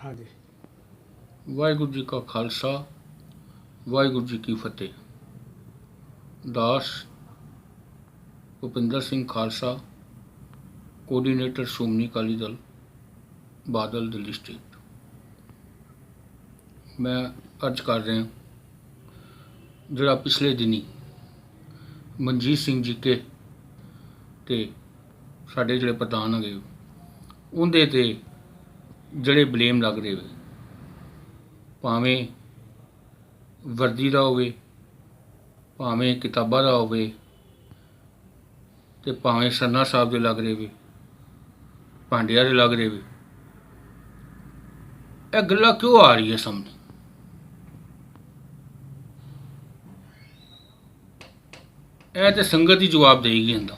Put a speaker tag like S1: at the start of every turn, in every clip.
S1: ਹਾਂਜੀ।
S2: ਵਾਹਿਗੁਰੂ ਜੀ ਕਾ ਖਾਲਸਾ, ਵਾਹਿਗੁਰੂ ਜੀ ਕੀ ਫਤਿਹ। ਦਾਸ ਭੁਪਿੰਦਰ ਸਿੰਘ ਖਾਲਸਾ ਕੋਆਰਡੀਨੇਟਰ ਸ਼੍ਰੋਮਣੀ ਅਕਾਲੀ ਦਲ, ਬਾਦਲ ਦਿੱਲੀ ਸਟੇਟ ਮੈਂ ਅੱਜ ਕਰ ਰਿਹਾ ਜਿਹੜਾ ਪਿਛਲੇ ਦਿਨੀ ਮਨਜੀਤ ਸਿੰਘ ਜੀ ਕੇ ਤੇ ਸਾਡੇ ਜਿਹੜੇ ਪ੍ਰਧਾਨ ਹੈਗੇ, ਉਹਦੇ ਤੇ ਜਿਹੜੇ ਬਲੇਮ ਲੱਗ ਰਹੇ ਭਾਵੇਂ ਵਰਦੀ ਦਾ ਹੋਵੇ, ਭਾਵੇਂ ਕਿਤਾਬਾਂ ਦਾ ਹੋਵੇ ਤੇ ਭਾਵੇਂ ਸੰਨਾ ਸਾਹਿਬ ਦੇ ਲੱਗ ਰਹੇ ਵੇ ਭਾਂਡਿਆਂ ਦੇ ਲੱਗ ਰਹੇ ਵੇ ਇਹ ਗੱਲਾਂ ਕਿਉਂ ਆ ਰਹੀ ਹੈ ਸਾਹਮਣੇ? ਇਹ ਤੇ ਸੰਗਤ ਹੀ ਜਵਾਬ ਦੇਗੀ ਹੁੰਦਾ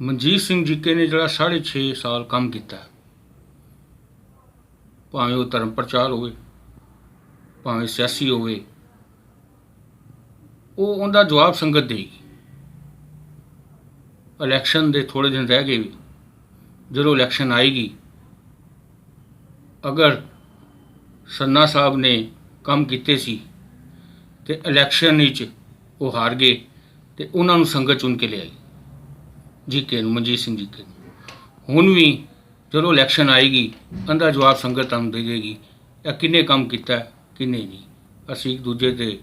S2: ਮਨਜੀਤ ਸਿੰਘ ਜੀਕੇ ਨੇ ਜਿਹੜਾ 6.5 ਸਾਲ ਕੰਮ ਕੀਤਾ। ਭਾਵੇਂ ਉਹ ਧਰਮ ਪ੍ਰਚਾਰ ਹੋਵੇ, ਭਾਵੇਂ ਸਿਆਸੀ ਹੋਵੇ, ਉਹ ਉਹਦਾ ਜਵਾਬ ਸੰਗਤ ਦੇਗੀ ਇਲੈਕਸ਼ਨ ਦੇ ਥੋੜੇ ਦਿਨ ਰਹਿ ਗਏ ਵੀ, ਜਦੋਂ ਇਲੈਕਸ਼ਨ ਆਏਗੀ, ਅਗਰ ਸੰਨਾ ਸਾਹਿਬ ਨੇ ਕੰਮ ਕੀਤੇ ਸੀ ਤੇ ਇਲੈਕਸ਼ਨ ਵਿੱਚ ਉਹ ਹਾਰ ਗਏ ਤੇ ਉਹਨਾਂ ਨੂੰ ਸੰਗਤ ਚੁਣ ਕੇ ਲਿਆਈ। ਜੀਕੇ ਨੂੰ, ਮਨਜੀਤ ਸਿੰਘ ਜੀਕੇ ਨੂੰ। ਹੁਣ ਵੀ ਜਦੋਂ ਇਲੈਕਸ਼ਨ ਆਏਗੀ ਅੰਦਾ ਜਵਾਬ ਸੰਗਤ ਤੁਹਾਨੂੰ ਦੇਵੇਗੀ। ਇਹ ਕਿੰਨੇ ਕੰਮ ਕੀਤਾ, ਕਿੰਨੇ ਨਹੀਂ। ਅਸੀਂ ਇੱਕ ਦੂਜੇ ਤੇ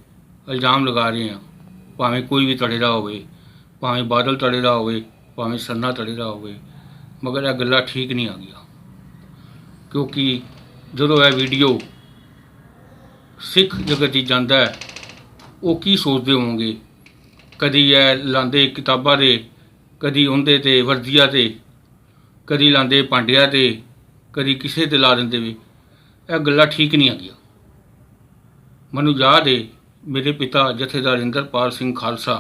S2: ਇਲਜ਼ਾਮ ਲਗਾ ਰਹੇ ਹਾਂ, ਭਾਵੇਂ ਕੋਈ ਵੀ ਤੜੇ ਦਾ ਹੋਵੇ, ਭਾਵੇਂ ਬਾਦਲ ਤੜੇ ਦਾ ਹੋਵੇ, ਭਾਵੇਂ ਸੰਨਾ ਤੜੇ ਦਾ ਹੋਵੇ, ਮਗਰ ਇਹ ਗੱਲਾਂ ਠੀਕ ਨਹੀਂ ਆ ਗਈਆਂ। ਕਿਉਂਕਿ ਜਦੋਂ ਇਹ ਵੀਡੀਓ ਸਿੱਖ ਜਗਤ 'ਚ ਜਾਂਦਾ ਹੈ, ਉਹ ਕੀ ਸੋਚਦੇ ਹੋਵੋਗੇ ਕਦੀ ਇਹ ਲਾਂਦੇ ਕਿਤਾਬਾਂ ਦੇ ਕਦੀ ਉਹਦੇ ਤੇ ਵਰਦੀਆਂ ਤੇ, ਕਦੀ ਲਾਂਦੇ ਭਾਂਡਿਆਂ ਤੇ, ਕਦੀ ਕਿਸੇ ਤੇ ਲਾ ਦਿੰਦੇ ਵੀ। ਇਹ ਗੱਲਾਂ ਠੀਕ ਨਹੀਂ ਆਗੀਆਂ ਮੈਨੂੰ ਯਾਦ ਹੈ ਮੇਰੇ ਪਿਤਾ ਜਥੇਦਾਰ ਇੰਦਰਪਾਲ ਸਿੰਘ ਖਾਲਸਾ।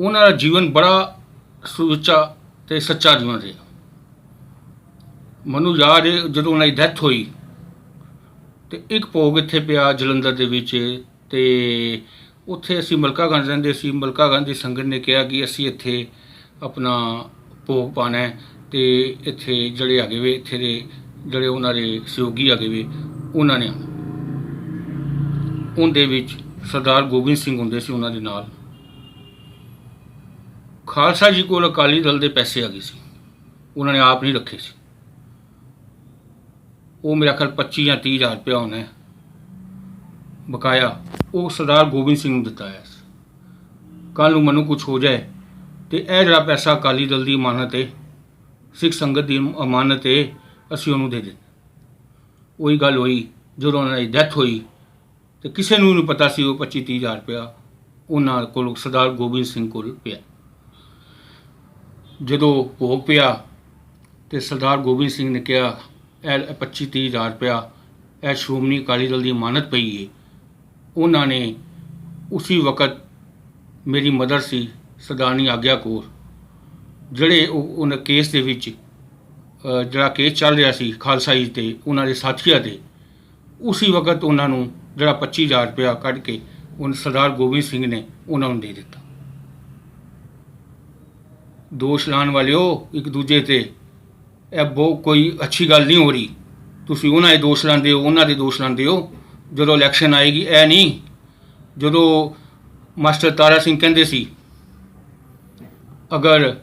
S2: ਉਹਨਾਂ ਦਾ ਜੀਵਨ ਬੜਾ ਸੁੱਚਾ ਤੇ ਸੱਚਾ ਜੀਵਨ ਰਿਹਾ। ਮੈਨੂੰ ਯਾਦ ਹੈ ਜਦੋਂ ਉਹਨਾਂ ਦੀ ਡੈਥ ਹੋਈ, ਤੇ ਇੱਕ ਭੋਗ ਇੱਥੇ ਪਿਆ ਜਲੰਧਰ ਦੇ ਵਿੱਚ ਤੇ ਉੱਥੇ ਅਸੀਂ ਮਲਕਾਗੰਜ ਰਹਿੰਦੇ ਸੀ। ਮਲਕਾਗੰਜ ਦੀ ਸੰਗਤ ਨੇ ਕਿਹਾ ਕਿ ਅਸੀਂ ਇੱਥੇ ਆਪਣਾ ਭੋਗ ਪਾਣਾ ਹੈ ਤੇ ਇੱਥੇ ਜਿਹੜੇ ਹੈਗੇ ਵੇ, ਇੱਥੇ ਦੇ ਜਿਹੜੇ ਉਹਨਾਂ ਦੇ ਸਹਿਯੋਗੀ ਹੈਗੇ ਵੇ, ਉਹਨਾਂ ਨੇ ਆਉਣਾ। ਉਹਦੇ ਵਿੱਚ ਸਰਦਾਰ ਗੋਬਿੰਦ ਸਿੰਘ ਹੁੰਦੇ ਸੀ ਉਹਨਾਂ ਦੇ ਨਾਲ। ਖਾਲਸਾ ਜੀ ਕੋਲ ਅਕਾਲੀ ਦਲ ਦੇ ਪੈਸੇ ਆ ਗਏ ਸੀ। ਉਹਨਾਂ ਨੇ ਆਪ ਨਹੀਂ ਰੱਖੇ ਸੀ। ਉਹ ਮੇਰਾ ਖਿਆਲ 25 ਜਾਂ 30 ਹਜ਼ਾਰ ਰੁਪਇਆ ਹੋਣਾ ਬਕਾਇਆ, ਉਹ ਸਰਦਾਰ ਗੋਬਿੰਦ ਸਿੰਘ ਨੂੰ ਦਿੱਤਾ ਹੈ ਕੱਲ ਨੂੰ ਮੈਨੂੰ ਕੁਝ ਹੋ ਜਾਏ ਤੇ ਇਹ ਜਿਹੜਾ ਪੈਸਾ ਅਕਾਲੀ ਦਲ ਦੀ ਅਮਾਨਤ ਹੈ ਸਿੱਖ ਸੰਗਤ ਦੀ ਅਮਾਨਤ ਹੈ ਅਸੀਂ ਉਹਨੂੰ ਦੇ ਦੇ ਉਹੀ ਗੱਲ ਹੋਈ, ਜਦੋਂ ਉਹਨਾਂ ਦੀ ਡੈਥ ਹੋਈ ਤੇ ਕਿਸੇ ਨੂੰ ਨਹੀਂ ਪਤਾ ਸੀ ਉਹ 25 30 ਹਜ਼ਾਰ ਰੁਪਇਆ ਉਹਨਾਂ ਕੋਲ ਸਰਦਾਰ ਗੋਬਿੰਦ ਸਿੰਘ ਕੋਲ ਪਿਆ। ਜਦੋਂ ਭੋਗ ਪਿਆ ਤੇ ਸਰਦਾਰ ਗੋਬਿੰਦ ਸਿੰਘ ਨੇ ਕਿਹਾ, ਇਹ 25 30 ਹਜ਼ਾਰ ਰੁਪਇਆ, ਇਹ ਸ਼੍ਰੋਮਣੀ ਅਕਾਲੀ ਦਲ ਦੀ ਅਮਾਨਤ ਪਈ ਹੈ ਉਹਨਾਂ ਨੇ ਉਸੇ ਵਕਤ ਮੇਰੀ ਮਦਰ ਸੀ, ਸਰਦਾਰਨੀ ਆਗਿਆ ਕੌਰ, ਜਿਹੜੇ ਉਹ ਉਹਨਾਂ ਕੇਸ ਦੇ ਵਿੱਚ ਜਿਹੜਾ ਕੇਸ ਚੱਲ ਰਿਹਾ ਸੀ ਖਾਲਸਾਈ ਤੇ ਉਹਨਾਂ ਦੇ ਸਾਥੀਆਂ ਤੇ, ਉਸੇ ਵਕਤ ਉਹਨਾਂ ਨੂੰ ਜਿਹੜਾ 25000 ਰੁਪਇਆ ਕੱਢ ਕੇ ਉਹ ਸਰਦਾਰ ਗੋਬਿੰਦ ਸਿੰਘ ਨੇ ਉਹਨਾਂ ਨੂੰ ਦੇ ਦਿੱਤਾ। ਦੋਸ਼ ਲਾਉਣ ਵਾਲਿਓ, ਇੱਕ ਦੂਜੇ ਤੇ, ਇਹ ਬਹੁਤ ਕੋਈ ਅੱਛੀ ਗੱਲ ਨਹੀਂ ਹੋ ਰਹੀ। ਤੁਸੀਂ ਉਹਨਾਂ ਦੇ ਦੋਸ਼ ਲਾਉਂਦੇ ਹੋ, ਉਹਨਾਂ ਦੇ ਦੋਸ਼ ਲਾਉਂਦੇ ਹੋ। ਜਦੋਂ ਇਲੈਕਸ਼ਨ ਆਏਗੀ ਇਹ ਨਹੀਂ, ਜਦੋਂ ਮਾਸਟਰ ਤਾਰਾ ਸਿੰਘ ਕਹਿੰਦੇ ਸੀ, ਅਗਰ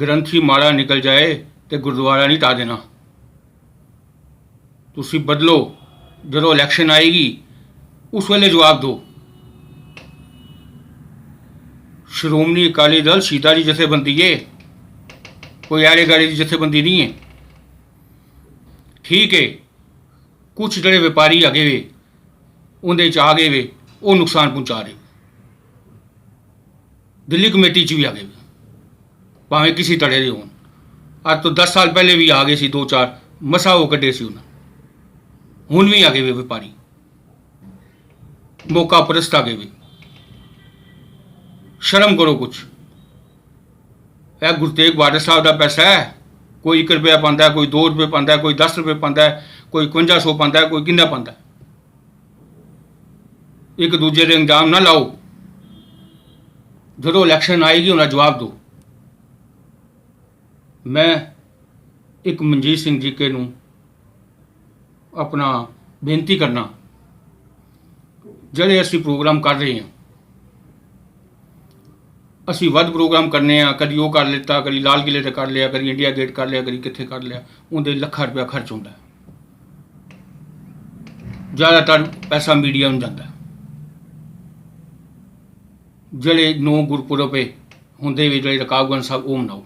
S2: ਗ੍ਰੰਥੀ ਮਾੜਾ ਨਿਕਲ ਜਾਏ ਤੇ ਗੁਰਦੁਆਰਾ ਨਹੀਂ ਢਾਹ ਦੇਣਾ। ਤੁਸੀਂ ਬਦਲੋ, ਜਦੋਂ ਇਲੈਕਸ਼ਨ ਆਏਗੀ, ਉਸ ਵੇਲੇ ਜਵਾਬ ਦਿਓ। ਸ਼੍ਰੋਮਣੀ ਅਕਾਲੀ ਦਲ ਸੀਤਾ ਦੀ ਜਥੇਬੰਦੀ ਏ, ਕੋਈ ਆੜੇ ਗਾੜੀ ਦੀ ਜਥੇਬੰਦੀ ਨਹੀਂ ਹੈ ਠੀਕ ਹੈ ਕੁਝ ਜਿਹੜੇ ਵਪਾਰੀ ਹੈਗੇ ਵੇ, ਉਹਦੇ ਚ ਆ ਗਏ ਵੇ, ਉਹ ਨੁਕਸਾਨ ਪਹੁੰਚਾ ਰਹੇ ਦਿੱਲੀ ਕਮੇਟੀ ਚ ਵੀ ਆ ਗਏ ਵੇ ਭਾਵੇਂ ਕਿਸੇ ਤੜੇ ਦੇ ਹੋਣ। ਅੱਜ ਤੋਂ 10 ਸਾਲ ਪਹਿਲੇ ਵੀ ਆ ਗਏ ਸੀ, ਦੋ ਚਾਰ, ਮਸਾ ਉਹ ਕੱਢੇ ਸੀ ਉਹਨਾਂ। ਹੁਣ ਵੀ ਆ ਗਏ ਵੇ ਵਪਾਰੀ। ਮੌਕਾ ਪ੍ਰਸਤ ਆ ਗਏ ਵੇ। ਸ਼ਰਮ ਕਰੋ ਕੁਛ। ਇਹ ਗੁਰੂ ਤੇਗ ਬਹਾਦਰ ਸਾਹਿਬ ਦਾ ਪੈਸਾ ਹੈ। ਕੋਈ 1 ਰੁਪਇਆ ਪਾਉਂਦਾ ਕੋਈ 2 ਰੁਪਏ ਪਾਉਂਦਾ ਕੋਈ 10 ਰੁਪਏ ਪਾਉਂਦਾ ਕੋਈ 5100 ਪਾਉਂਦਾ ਕੋਈ ਕਿੰਨਾ ਪਾਉਂਦਾ ਇੱਕ ਦੂਜੇ ਦੇ ਇੰਜਾਮ ਨਾ ਲਾਓ। ਜਦੋਂ ਇਲੈਕਸ਼ਨ ਆਏਗੀ, ਉਹਨਾਂ ਜਵਾਬ ਦਿਓ। ਮੈਂ ਇੱਕ ਮਨਜੀਤ ਸਿੰਘ ਜੀ ਕੇ ਨੂੰ ਆਪਣਾ ਬੇਨਤੀ ਕਰਨਾ, ਜਿਹੜੇ ਅਸੀਂ ਪ੍ਰੋਗਰਾਮ ਕਰ ਰਹੇ ਹਾਂ, ਅਸੀਂ ਵੱਧ ਪ੍ਰੋਗਰਾਮ ਕਰਨੇ ਆ ਕਦੀ ਉਹ ਕਰ ਲਿੱਤਾ, ਕਦੀ ਲਾਲ ਕਿਲੇ ਤੇ ਕਰ ਲਿਆ, ਕਦੀ ਇੰਡੀਆ ਗੇਟ ਕਰ ਲਿਆ, ਕਦੀ ਕਿੱਥੇ ਕਰ ਲਿਆ, ਉਹਦੇ ਲੱਖਾਂ ਰੁਪਇਆ ਖਰਚ ਹੁੰਦਾ ਜ਼ਿਆਦਾਤਰ ਪੈਸਾ ਮੀਡੀਆ ਨੂੰ ਜਾਂਦਾ। ਜਿਹੜੇ ਨੌ ਗੁਰਪੁਰਬ ਹੈ ਹੁੰਦੇ ਵੀ ਜਿਹੜੇ ਰਕਾਬਗੰਜ ਸਾਹਿਬ, ਉਹ ਮਨਾਓ।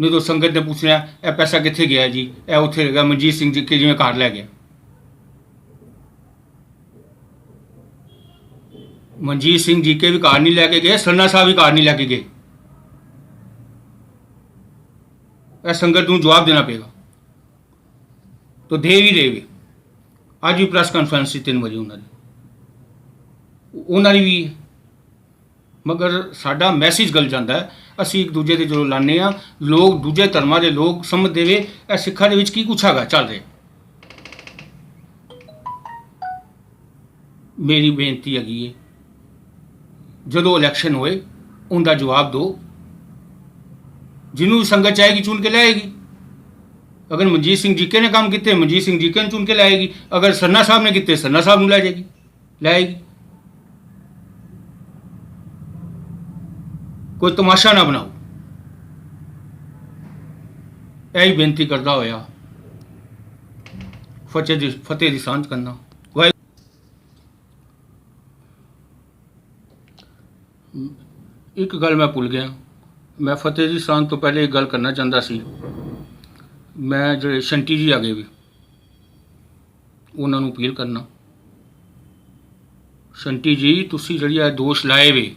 S2: ਜਦੋਂ ਸੰਗਤ ਨੇ ਪੁੱਛਿਆ ਇਹ ਪੈਸਾ ਕਿੱਥੇ ਗਿਆ ਜੀ? ਇਹ ਉੱਥੇ ਗਿਆ ਮਨਜੀਤ ਸਿੰਘ ਜੀ ਕੇ ਜਿਵੇਂ ਘਰ ਲੈ ਗਿਆ? ਮਨਜੀਤ ਸਿੰਘ ਜੀ ਕੇ ਵੀ ਘਰ ਨਹੀਂ ਲੈ ਕੇ ਗਏ ਸਰਨਾ ਸਾਹਿਬ ਵੀ ਘਰ ਨਹੀਂ ਲੈ ਕੇ ਗਏ। ਇਹ ਸੰਗਤ ਨੂੰ ਜਵਾਬ ਦੇਣਾ ਪਏਗਾ। ਤੋ ਦੇ ਵੀ ਦੇਵੇ ਅੱਜ ਵੀ ਪ੍ਰੈਸ ਕਾਨਫਰੰਸ ਸੀ ਤਿੰਨ ਵਜੇ ਉਹਨਾਂ ਦੀ ਉਹਨਾਂ ਦੀ ਵੀ ਮਗਰ ਸਾਡਾ ਮੈਸੇਜ ਗਲ ਜਾਂਦਾ ਹੈ ਅਸੀਂ ਇੱਕ ਦੂਜੇ ਦੇ ਜਦੋਂ ਲਾਣੇ ਆ ਲੋਕ ਦੂਜੇ ਧਰਮਾਂ ਦੇ ਲੋਕ ਸਮਝ ਦੇਵੇ ਇਹ ਸਿੱਖਾਂ ਦੇ ਵਿੱਚ ਕੀ ਕੁਛ ਹੈਗਾ ਚੱਲ ਰਿਹਾ ਮੇਰੀ ਬੇਨਤੀ ਹੈਗੀ ਹੈ ਜਦੋਂ ਇਲੈਕਸ਼ਨ ਹੋਏ ਉਹਦਾ ਜਵਾਬ ਦਿਓ ਜਿਹਨੂੰ ਵੀ ਸੰਗਤ ਚਾਹੇਗੀ ਚੁਣ ਕੇ ਲਿਆਏਗੀ ਅਗਰ ਮਨਜੀਤ ਸਿੰਘ ਜੀਕੇ ਨੇ ਕੰਮ ਕੀਤੇ ਮਨਜੀਤ ਸਿੰਘ ਜੀਕੇ ਨੂੰ ਚੁਣ ਕੇ ਲਾਏਗੀ ਅਗਰ ਸਰਨਾ ਸਾਹਿਬ ਨੇ ਕੀਤੇ ਸਰਨਾ ਸਾਹਿਬ ਨੂੰ ਲੈ ਜਾਏਗੀ ਲਾਏਗੀ ਕੋਈ ਤਮਾਸ਼ਾ ਨਾ ਬਣਾਓ ਇਹ ਬੇਨਤੀ ਕਰਦਾ ਹੋਇਆ ਫਤਿਹ ਦੀ ਫਤਿਹ ਦੀ ਸਾਂਝ ਕਰਨਾ ਇੱਕ ਗੱਲ ਮੈਂ ਭੁੱਲ ਗਿਆ ਮੈਂ ਫਤਿਹ ਦੀ ਸਾਂਝ ਤੋਂ ਪਹਿਲੇ ਇੱਕ ਗੱਲ ਕਰਨਾ ਚਾਹੁੰਦਾ ਸੀ ਮੈਂ ਜਿਹੜੇ ਸ਼ੰਟੀ ਜੀ ਆ ਗਏ ਵੀ, ਉਹਨਾਂ ਨੂੰ ਅਪੀਲ ਕਰਨਾ। ਸ਼ੰਟੀ ਜੀ, ਤੁਸੀਂ ਜਿਹੜੀ ਆ ਦੋਸ਼ ਲਾਏ ਵੇ,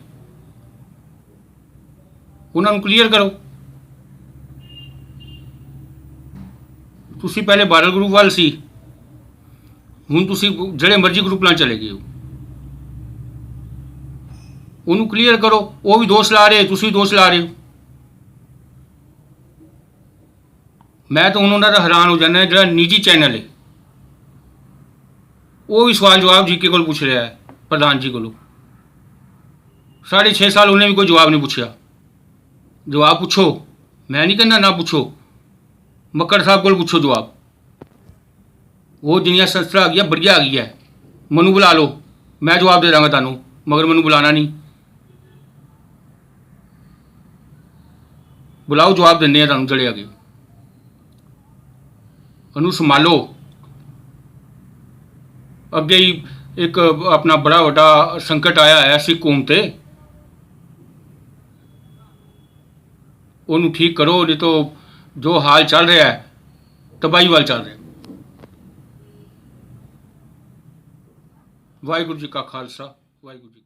S2: ਉਹਨਾਂ ਨੂੰ ਕਲੀਅਰ ਕਰੋ। ਤੁਸੀਂ ਪਹਿਲੇ ਬਾਰਲ ਗਰੁੱਪ ਵੱਲ ਸੀ, ਹੁਣ ਤੁਸੀਂ ਜਿਹੜੇ ਮਰਜ਼ੀ ਗਰੁੱਪ ਨਾਲ ਚਲੇ ਗਏ ਹੋ। ਉਹਨੂੰ ਕਲੀਅਰ ਕਰੋ, ਉਹ ਵੀ ਦੋਸ਼ ਲਾ ਰਹੇ, ਤੁਸੀਂ ਵੀ ਦੋਸ਼ ਲਾ ਰਹੇ ਹੋ। ਮੈਂ ਤਾਂ ਉਹਨਾਂ ਦਾ ਹੈਰਾਨ ਹੋ ਜਾਂਦਾ, ਜਿਹੜਾ ਨਿੱਜੀ ਚੈਨਲ ਹੈ ਉਹ ਵੀ ਸਵਾਲ ਜਵਾਬ ਜੀ ਕੇ ਕੋਲ ਪੁੱਛ ਰਿਹਾ ਹੈ, ਪ੍ਰਧਾਨ ਜੀ ਕੋਲੋਂ। ਸਾਢੇ ਛੇ ਸਾਲ ਉਹਨੇ ਵੀ ਕੋਈ ਜਵਾਬ ਨਹੀਂ ਪੁੱਛਿਆ। ਜਵਾਬ ਪੁੱਛੋ, ਮੈਂ ਨਹੀਂ ਕਹਿੰਦਾ ਨਾ ਪੁੱਛੋ। ਮੱਕੜ ਸਾਹਿਬ ਕੋਲ ਪੁੱਛੋ ਜਵਾਬ। ਉਹ ਜਿੰਨੀਆਂ ਸੰਸਥਾ ਆ ਗਈਆਂ ਬੜੀਆਂ ਆ ਗਈ ਹੈ ਮੈਨੂੰ ਬੁਲਾ ਲਓ, ਮੈਂ ਜਵਾਬ ਦੇ ਦਾਂਗਾ ਤੁਹਾਨੂੰ, ਮਗਰ ਮੈਨੂੰ ਬੁਲਾਣਾ ਨਹੀਂ। ਬੁਲਾਓ, ਜਵਾਬ ਦਿੰਦੇ ਆ ਤੁਹਾਨੂੰ ਜਿਹੜੇ ਆ ਗਏ। ਉਹਨੂੰ ਸੰਭਾਲੋ। ਅੱਗੇ ਹੀ ਇੱਕ ਆਪਣਾ ਬੜਾ ਵੱਡਾ ਸੰਕਟ ਆਇਆ ਹੈ ਸੀ ਕੌਮ ਤੇ। ਉਹਨੂੰ ਠੀਕ ਕਰੋ, ਨਹੀਂ ਤਾਂ ਜੋ ਹਾਲ ਚੱਲ ਰਿਹਾ ਹੈ, ਤਬਾਹੀ ਵੱਲ ਚੱਲ ਰਿਹਾ ਵਾਹਿਗੁਰੂ ਜੀ ਕਾ ਖਾਲਸਾ, ਵਾਹਿਗੁਰੂ ਜੀ